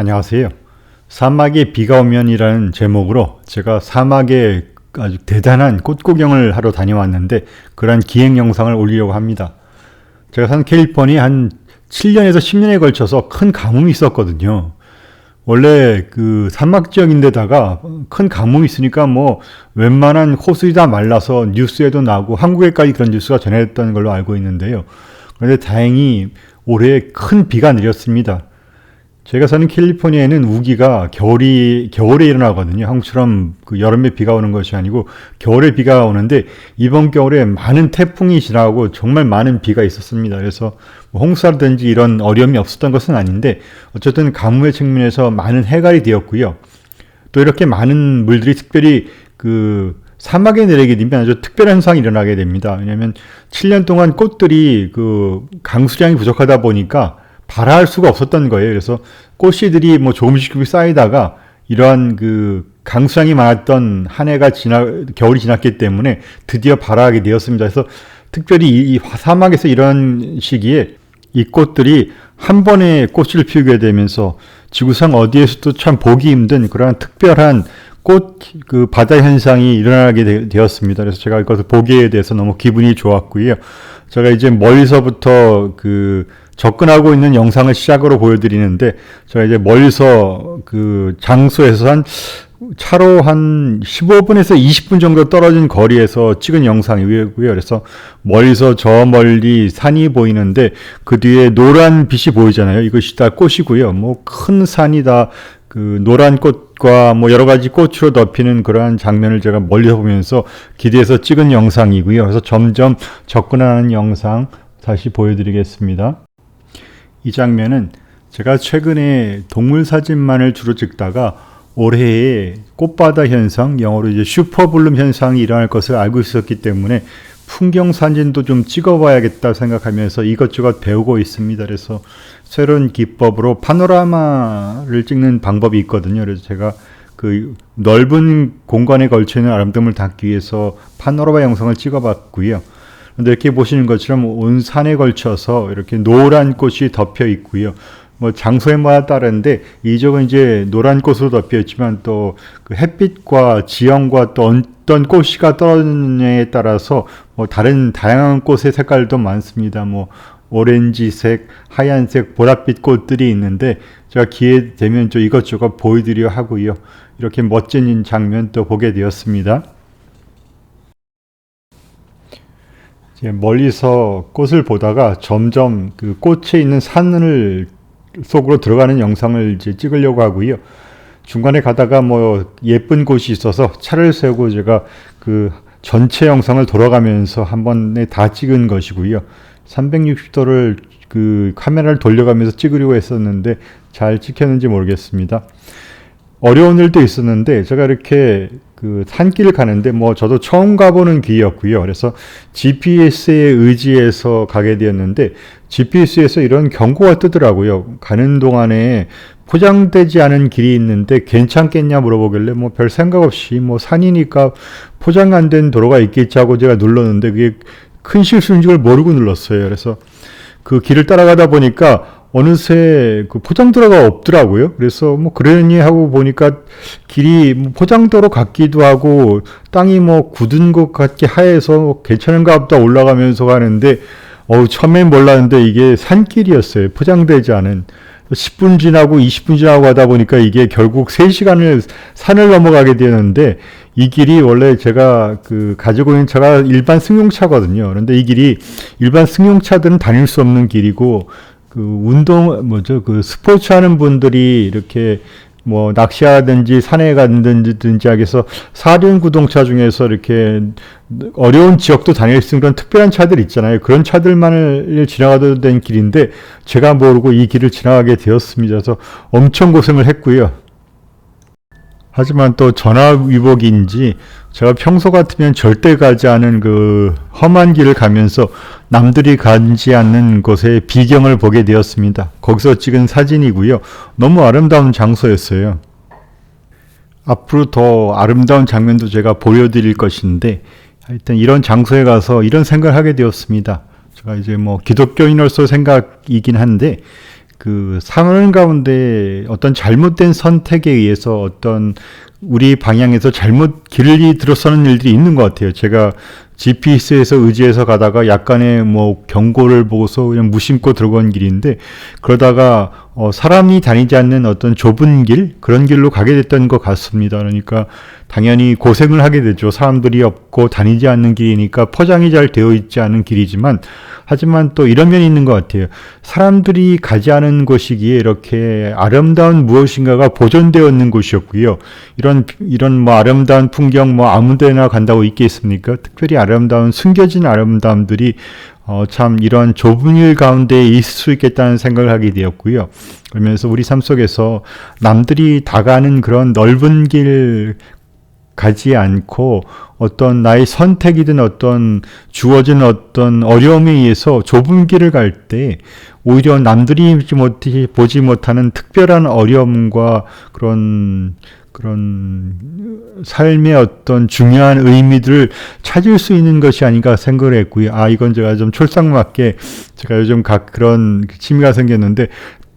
안녕하세요. 사막에 비가 오면이라는 제목으로 제가 사막에 아주 대단한 꽃 구경을 하러 다녀왔는데 그러한 기행 영상을 올리려고 합니다. 제가 산 캘리포니아 한 7년에서 10년에 걸쳐서 큰 가뭄이 있었거든요. 원래 그 산막 지역인데다가 큰 가뭄이 있으니까 뭐 웬만한 호수이 다 말라서 뉴스에도 나고 한국에까지 그런 뉴스가 전해졌다는 걸로 알고 있는데요. 그런데 다행히 올해 큰 비가 내렸습니다. 제가 사는 캘리포니아에는 우기가 겨울이 겨울에 일어나거든요. 한국처럼 그 여름에 비가 오는 것이 아니고 겨울에 비가 오는데 이번 겨울에 많은 태풍이 지나고 정말 많은 비가 있었습니다. 그래서 뭐 홍수라든지 이런 어려움이 없었던 것은 아닌데 어쨌든 가뭄의 측면에서 많은 해갈이 되었고요. 또 이렇게 많은 물들이 특별히 그 사막에 내리게 되면 아주 특별한 현상이 일어나게 됩니다. 왜냐하면 7년 동안 꽃들이 그 강수량이 부족하다 보니까 발화할 수가 없었던 거예요. 그래서 꽃씨들이 뭐 조금씩 쌓이다가 이러한 그 강수량이 많았던 한 해가 지나 겨울이 지났기 때문에 드디어 발화하게 되었습니다. 그래서 특별히 이, 이 사막에서 이런 시기에 이 꽃들이 한 번에 꽃을 피우게 되면서 지구상 어디에서도 참 보기 힘든 그러한 특별한 꽃 그 바다 현상이 일어나게 되, 었습니다 그래서 제가 이것을 보기에 대해서 너무 기분이 좋았고요. 제가 이제 멀리서부터 그 접근하고 있는 영상을 시작으로 보여드리는데 제가 이제 멀리서 그 장소에서 한 차로 한 15분에서 20분 정도 떨어진 거리에서 찍은 영상이고요. 그래서 멀리서 저 멀리 산이 보이는데 그 뒤에 노란 빛이 보이잖아요. 이것이 다 꽃이고요. 뭐 큰 산이 다 그 노란 꽃과 뭐 여러 가지 꽃으로 덮이는 그러한 장면을 제가 멀리서 보면서 기대해서 찍은 영상이고요. 그래서 점점 접근하는 영상 다시 보여드리겠습니다. 이 장면은 제가 최근에 동물 사진만을 주로 찍다가 올해에 꽃바다 현상, 영어로 이제 슈퍼블룸 현상이 일어날 것을 알고 있었기 때문에 풍경 사진도 좀 찍어봐야겠다 생각하면서 이것저것 배우고 있습니다. 그래서 새로운 기법으로 파노라마를 찍는 방법이 있거든요. 그래서 제가 그 넓은 공간에 걸쳐 있는 아름다움을 담기 위해서 파노라마 영상을 찍어봤고요. 근데 이렇게 보시는 것처럼 온 산에 걸쳐서 이렇게 노란 꽃이 덮여 있고요. 뭐 장소에마다 다른데 이쪽은 이제 노란 꽃으로 덮여 있지만 또 그 햇빛과 지형과 또 어떤 꽃이가 떨어지느냐에 따라서 뭐 다른 다양한 꽃의 색깔도 많습니다. 뭐 오렌지색, 하얀색, 보랏빛 꽃들이 있는데 제가 기회 되면 좀 이것저것 보여드려 하고요. 이렇게 멋진 장면 또 보게 되었습니다. 멀리서 꽃을 보다가 점점 그 꽃에 있는 산을 속으로 들어가는 영상을 이제 찍으려고 하고요. 중간에 가다가 뭐 예쁜 곳이 있어서 차를 세우고 제가 그 전체 영상을 돌아가면서 한 번에 다 찍은 것이고요. 360도를 그 카메라를 돌려가면서 찍으려고 했었는데 잘 찍혔는지 모르겠습니다. 어려운 일도 있었는데 제가 이렇게 그 산길을 가는데 뭐 저도 처음 가보는 길이었고요. 그래서 GPS에 의지해서 가게 되었는데 GPS에서 이런 경고가 뜨더라고요. 가는 동안에 포장되지 않은 길이 있는데 괜찮겠냐 물어보길래 뭐 별 생각 없이 뭐 산이니까 포장 안 된 도로가 있겠지 하고 제가 눌렀는데 그게 큰 실수인 줄 모르고 눌렀어요. 그래서 그 길을 따라가다 보니까 어느새 그 포장도로가 없더라고요. 그래서 뭐 그러니 하고 보니까 길이 뭐 포장도로 같기도 하고 땅이 뭐 굳은 것 같게 하해서 괜찮은가 보다 올라가면서 가는데 어우 처음엔 몰랐는데 이게 산길이었어요. 포장되지 않은 10분 지나고 20분 지나고 하다 보니까 이게 결국 3시간을 산을 넘어가게 되는데 이 길이 원래 제가 그 가지고 있는 차가 일반 승용차거든요. 그런데 이 길이 일반 승용차들은 다닐 수 없는 길이고 그 운동 뭐죠 그 스포츠 하는 분들이 이렇게 뭐 낚시하든지 산에 가든지 위해서 사륜 구동차 중에서 이렇게 어려운 지역도 다닐 수 있는 그런 특별한 차들 있잖아요. 그런 차들만을 지나가도 된 길인데 제가 모르고 이 길을 지나가게 되었습니다. 그래서 엄청 고생을 했고요. 하지만 또 전화 위복인지 제가 평소 같으면 절대 가지 않은 그 험한 길을 가면서 남들이 가지 않는 곳의 비경을 보게 되었습니다. 거기서 찍은 사진이고요. 너무 아름다운 장소였어요. 앞으로 더 아름다운 장면도 제가 보여드릴 것인데 하여튼 이런 장소에 가서 이런 생각을 하게 되었습니다. 제가 이제 뭐 기독교인으로서 생각이긴 한데 그 상황 가운데 어떤 잘못된 선택에 의해서 어떤 우리 방향에서 잘못 길이 들어서는 일들이 있는 것 같아요. 제가 GPS에서 의지해서 가다가 약간의 뭐 경고를 보고서 그냥 무심코 들어간 길인데 그러다가 어 사람이 다니지 않는 어떤 좁은 길 그런 길로 가게 됐던 것 같습니다. 그러니까 당연히 고생을 하게 되죠. 사람들이 없고 다니지 않는 길이니까 포장이 잘 되어 있지 않은 길이지만 하지만 또 이런 면이 있는 것 같아요. 사람들이 가지 않은 곳이기에 이렇게 아름다운 무엇인가가 보존되어 있는 곳이었고요. 이런 이런 뭐 아름다운 풍경 뭐 아무데나 간다고 있겠습니까? 특별히 아름다운 숨겨진 아름다움들이 어, 참 이런 좁은 일 가운데 있을 수 있겠다는 생각을 하게 되었고요. 그러면서 우리 삶 속에서 남들이 다 가는 그런 넓은 길 가지 않고 어떤 나의 선택이든 어떤 주어진 어떤 어려움에 의해서 좁은 길을 갈 때 오히려 남들이 보지 못하는 특별한 어려움과 그런 그런 삶의 어떤 중요한 의미들을 찾을 수 있는 것이 아닌가 생각을 했고요. 아, 이건 제가 좀 촐싹맞게 제가 요즘 각 그런 취미가 생겼는데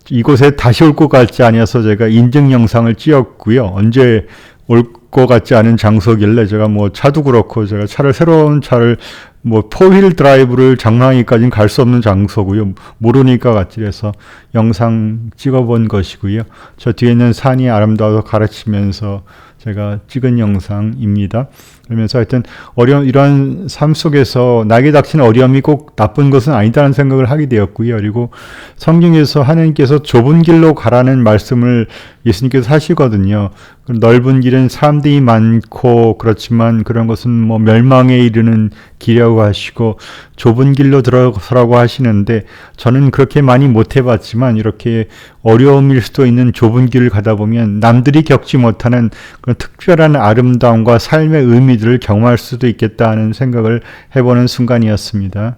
이곳에 다시 올 것 같지 않아서 제가 인증 영상을 찍었고요. 언제 올 것 같지 않은 장소길래 제가 뭐 차도 그렇고 제가 차를 새로운 차를 뭐 포휠 드라이브를 장만하기까지는 갈 수 없는 장소고요. 모르니까 같이 해서 영상 찍어본 것이고요. 저 뒤에는 산이 아름다워서 가르치면서 제가 찍은 영상입니다. 그러면서 하여튼 어려운 이런 삶 속에서 나에게 닥치는 어려움이 꼭 나쁜 것은 아니다는 생각을 하게 되었고요. 그리고 성경에서 하나님께서 좁은 길로 가라는 말씀을 예수님께서 하시거든요. 그 넓은 길은 사람들이 많고 그렇지만 그런 것은 뭐 멸망에 이르는 길이라고 하시고 좁은 길로 들어서라고 하시는데 저는 그렇게 많이 못 해봤지만 이렇게 어려움일 수도 있는 좁은 길을 가다 보면 남들이 겪지 못하는 그런 특별한 아름다움과 삶의 의미들을 경험할 수도 있겠다 하는 생각을 해보는 순간이었습니다.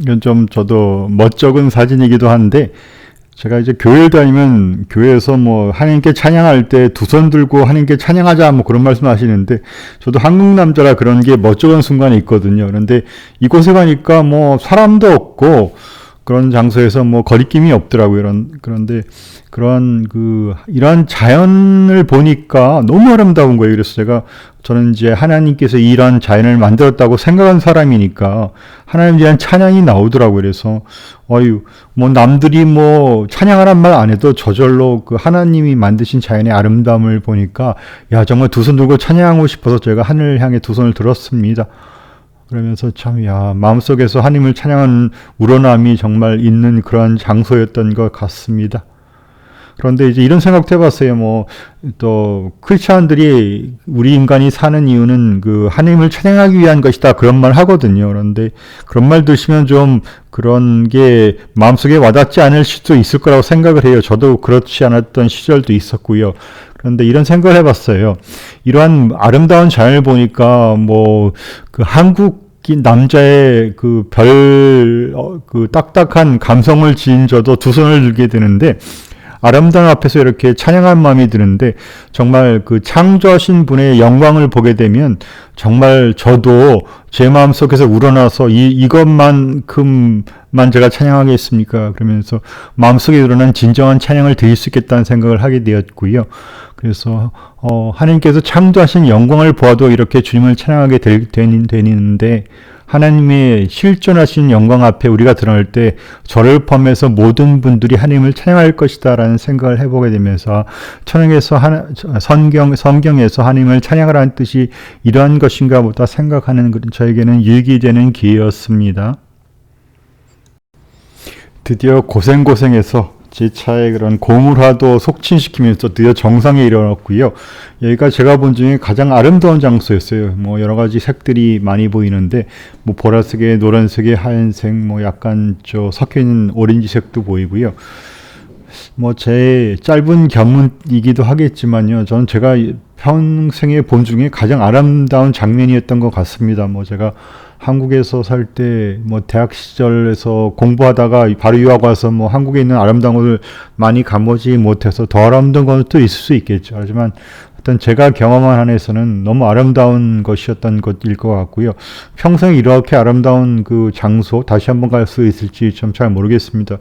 이건 좀 저도 멋쩍은 사진이기도 한데 제가 이제 교회를 다니면 교회에서 뭐 하나님께 찬양할 때 두 손 들고 하나님께 찬양하자 뭐 그런 말씀 하시는데 저도 한국 남자라 그런 게 멋쩍은 순간이 있거든요. 그런데 이곳에 가니까 뭐 사람도 없고 그런 장소에서 뭐 거리낌이 없더라고요. 이런 그런데 그런 그 이런 자연을 보니까 너무 아름다운 거예요. 그래서 제가 저는 이제 하나님께서 이런 자연을 만들었다고 생각한 사람이니까 하나님에 대한 찬양이 나오더라고요. 그래서 어유 뭐 남들이 뭐 찬양하란 말 안 해도 저절로 그 하나님이 만드신 자연의 아름다움을 보니까 야 정말 두 손 들고 찬양하고 싶어서 제가 하늘을 향해 두 손을 들었습니다. 그러면서 참, 야, 마음속에서 하나님을 찬양하는 우러남이 정말 있는 그런 장소였던 것 같습니다. 그런데 이제 이런 생각도 해봤어요. 뭐, 또, 크리스찬들이 우리 인간이 사는 이유는 그 하나님을 찬양하기 위한 것이다. 그런 말 하거든요. 그런데 그런 말 드시면 좀 그런 게 마음속에 와닿지 않을 수도 있을 거라고 생각을 해요. 저도 그렇지 않았던 시절도 있었고요. 그런데 이런 생각을 해봤어요. 이러한 아름다운 자연을 보니까 뭐 그 한국 남자의 그 별, 어, 그 딱딱한 감성을 지닌 저도 두 손을 들게 되는데, 아름다운 앞에서 이렇게 찬양한 마음이 드는데, 정말 그 창조하신 분의 영광을 보게 되면, 정말 저도 제 마음 속에서 우러나서 이, 이것만큼 만 제가 찬양하겠습니까? 그러면서 마음속에 드러난 진정한 찬양을 드릴 수 있겠다는 생각을 하게 되었고요. 그래서 어, 하나님께서 창조하신 영광을 보아도 이렇게 주님을 찬양하게 되, 되는데 하나님의 실존하신 영광 앞에 우리가 드러날 때 저를 포함해서 모든 분들이 하나님을 찬양할 것이다라는 생각을 해보게 되면서 천황에서 하나, 성경 성경에서 하나님을 찬양하라는 뜻이 이러한 것인가 보다 생각하는 저에게는 유익이 되는 기회였습니다. 드디어 고생고생해서 제 차의 그런 고물화도 속칭시키면서 드디어 정상에 이르렀고요. 여기가 제가 본 중에 가장 아름다운 장소였어요. 뭐 여러 가지 색들이 많이 보이는데 뭐 보라색에 노란색에 하얀색 뭐 약간 저 섞여 있는 오렌지색도 보이고요. 뭐 제 짧은 견문이기도 하겠지만요. 저는 제가 평생에 본 중에 가장 아름다운 장면이었던 것 같습니다. 뭐 제가 한국에서 살 때 뭐 대학 시절에서 공부하다가 바로 유학 와서 뭐 한국에 있는 아름다운 것을 많이 가보지 못해서 더 아름다운 것도 있을 수 있겠죠. 하지만 어떤 제가 경험한 한에서는 너무 아름다운 것이었던 것일 것 같고요. 평생 이렇게 아름다운 그 장소 다시 한번 갈 수 있을지 좀 잘 모르겠습니다.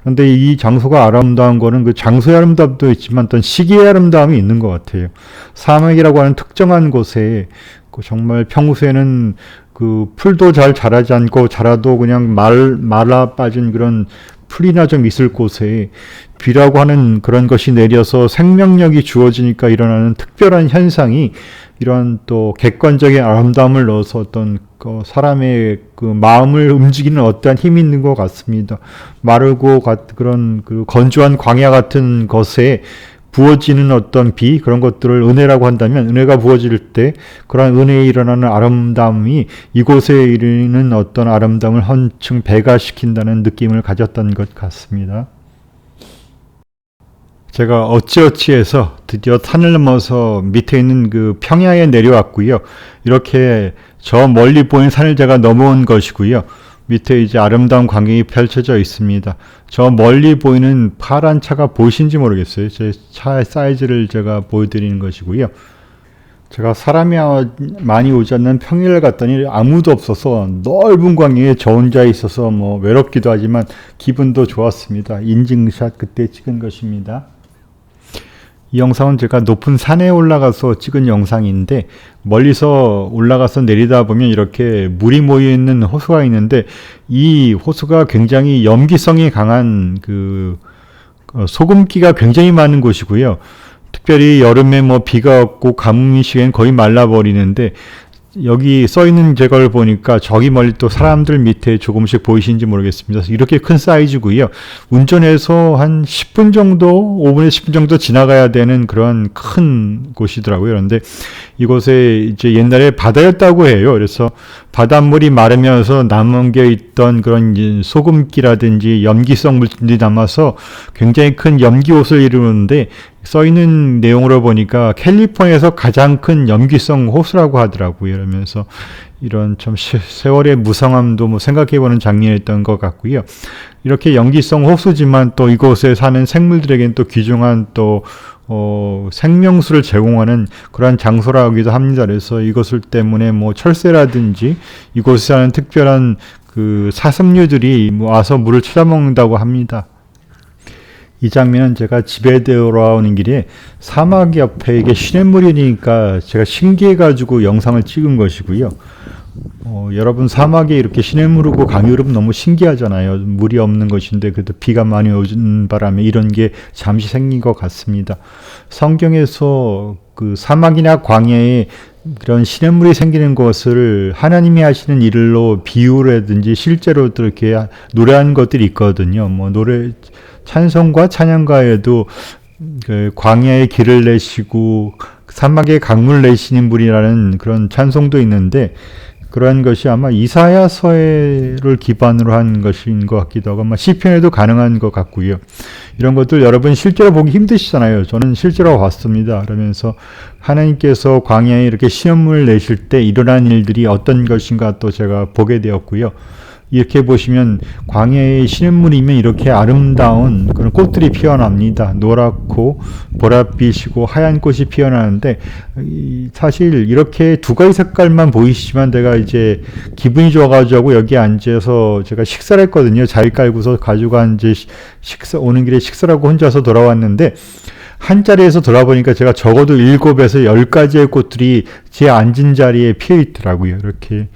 그런데 이 장소가 아름다운 거는 그 장소의 아름다움도 있지만 어떤 시기의 아름다움이 있는 것 같아요. 사막이라고 하는 특정한 곳에 그 정말 평소에는 그 풀도 잘 자라지 않고 자라도 그냥 말 말라 빠진 그런 풀이나 좀 있을 곳에 비라고 하는 그런 것이 내려서 생명력이 주어지니까 일어나는 특별한 현상이 이런 또 객관적인 아름다움을 넣어서 어떤 그 사람의 그 마음을 움직이는 어떠한 힘이 있는 것 같습니다. 마르고 그런 그 건조한 광야 같은 것에 부어지는 어떤 비 그런 것들을 은혜라고 한다면 은혜가 부어질 때 그러한 은혜에 일어나는 아름다움이 이곳에 이르는 어떤 아름다움을 한층 배가시킨다는 느낌을 가졌던 것 같습니다. 제가 어찌어찌해서 드디어 산을 넘어서 밑에 있는 그 평야에 내려왔고요. 이렇게 저 멀리 보이는 산을 제가 넘어온 것이고요. 밑에 이제 아름다운 광경이 펼쳐져 있습니다. 저 멀리 보이는 파란 차가 보이신지 모르겠어요. 제 차의 사이즈를 제가 보여드리는 것이고요. 제가 사람이 많이 오지 않는 평일을 갔더니 아무도 없어서 넓은 광야에 저 혼자 있어서 뭐 외롭기도 하지만 기분도 좋았습니다. 인증샷 그때 찍은 것입니다. 이 영상은 제가 높은 산에 올라가서 찍은 영상인데 멀리서 올라가서 내리다 보면 이렇게 물이 모여 있는 호수가 있는데 이 호수가 굉장히 염기성이 강한 그 어, 소금기가 굉장히 많은 곳이고요. 특별히 여름에 뭐 비가 없고 가뭄이 시기엔 거의 말라버리는데 여기 써 있는 제걸 보니까 저기 멀리 또 사람들 밑에 조금씩 보이시는지 모르겠습니다. 이렇게 큰 사이즈고요. 운전해서 한 10분 정도, 5분에서 10분 정도 지나가야 되는 그런 큰 곳이더라고요. 그런데 이곳에 이제 옛날에 바다였다고 해요. 그래서 바닷물이 마르면서 남겨 있던 그런 소금기라든지 염기성 물질이 남아서 굉장히 큰 염기옷을 이루는데 써 있는 내용으로 보니까 캘리포니아에서 가장 큰 염기성 호수라고 하더라고요. 그러면서 이런 좀 세월의 무성함도 뭐 생각해보는 장면이었던 것 같고요. 이렇게 염기성 호수지만 또 이곳에 사는 생물들에게는 또 귀중한 또 어, 생명수를 제공하는 그러한 장소라기도 합니다. 그래서 이것을 때문에 뭐 철새라든지 이곳에 사는 특별한 그 사슴류들이 뭐 와서 물을 찾아먹는다고 합니다. 이 장면은 제가 집에 돌아오는 길에 사막 옆에 이게 시냇물이니까 제가 신기해가지고 영상을 찍은 것이고요. 어, 여러분 사막에 이렇게 시냇물 흐르고 강이 흐르면 너무 신기하잖아요. 물이 없는 것인데 그래도 비가 많이 오는 바람에 이런 게 잠시 생긴 것 같습니다. 성경에서 그 사막이나 광야에 그런 시냇물이 생기는 것을 하나님이 하시는 일로 비유라든지 실제로 이렇게 노래한 것들이 있거든요. 뭐 노래 찬송과 찬양가에도 그 광야의 길을 내시고 사막에 강물 내시는 분이라는 그런 찬송도 있는데 그러한 것이 아마 이사야서를 기반으로 한 것인 것 같기도 하고 아마 시편에도 가능한 것 같고요. 이런 것들 여러분 실제로 보기 힘드시잖아요. 저는 실제로 봤습니다. 그러면서 하나님께서 광야에 이렇게 시험을 내실 때 일어난 일들이 어떤 것인가 또 제가 보게 되었고요. 이렇게 보시면 광야의 시냇물이면 이렇게 아름다운 그런 꽃들이 피어납니다. 노랗고 보랏빛이고 하얀 꽃이 피어나는데 사실 이렇게 두 가지 색깔만 보이시지만 내가 이제 기분이 좋아가지고 여기 앉아서 제가 식사를 했거든요. 자리 깔고서 가지고 앉아 식사 오는 길에 식사라고 혼자서 돌아왔는데 한 자리에서 돌아보니까 제가 적어도 일곱에서 열 가지의 꽃들이 제 앉은 자리에 피어 있더라고요. 이렇게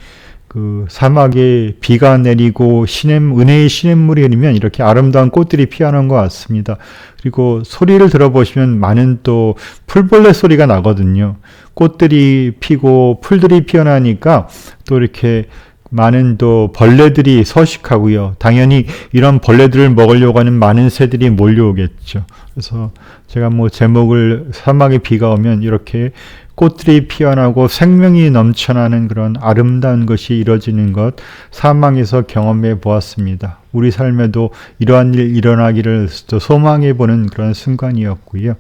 그 사막에 비가 내리고 시냇 은혜의 시냇물이 흐르면 이렇게 아름다운 꽃들이 피어나는 것 같습니다. 그리고 소리를 들어보시면 많은 또 풀벌레 소리가 나거든요. 꽃들이 피고 풀들이 피어나니까 또 이렇게 많은 또 벌레들이 서식하고요. 당연히 이런 벌레들을 먹으려고 하는 많은 새들이 몰려오겠죠. 그래서 제가 뭐 제목을 사막에 비가 오면 이렇게 꽃들이 피어나고 생명이 넘쳐나는 그런 아름다운 것이 이루어지는 것 사망에서 경험해 보았습니다. 우리 삶에도 이러한 일 일어나기를 소망해 보는 그런 순간이었고요.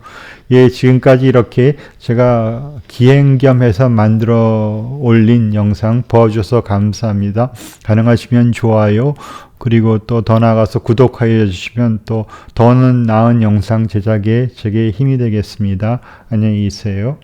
예, 지금까지 이렇게 제가 기행 겸해서 만들어 올린 영상 보아주셔서 감사합니다. 가능하시면 좋아요, 그리고 또 더 나아가서 구독하여 주시면 또 더는 나은 영상 제작에 제게 힘이 되겠습니다. 안녕히 계세요.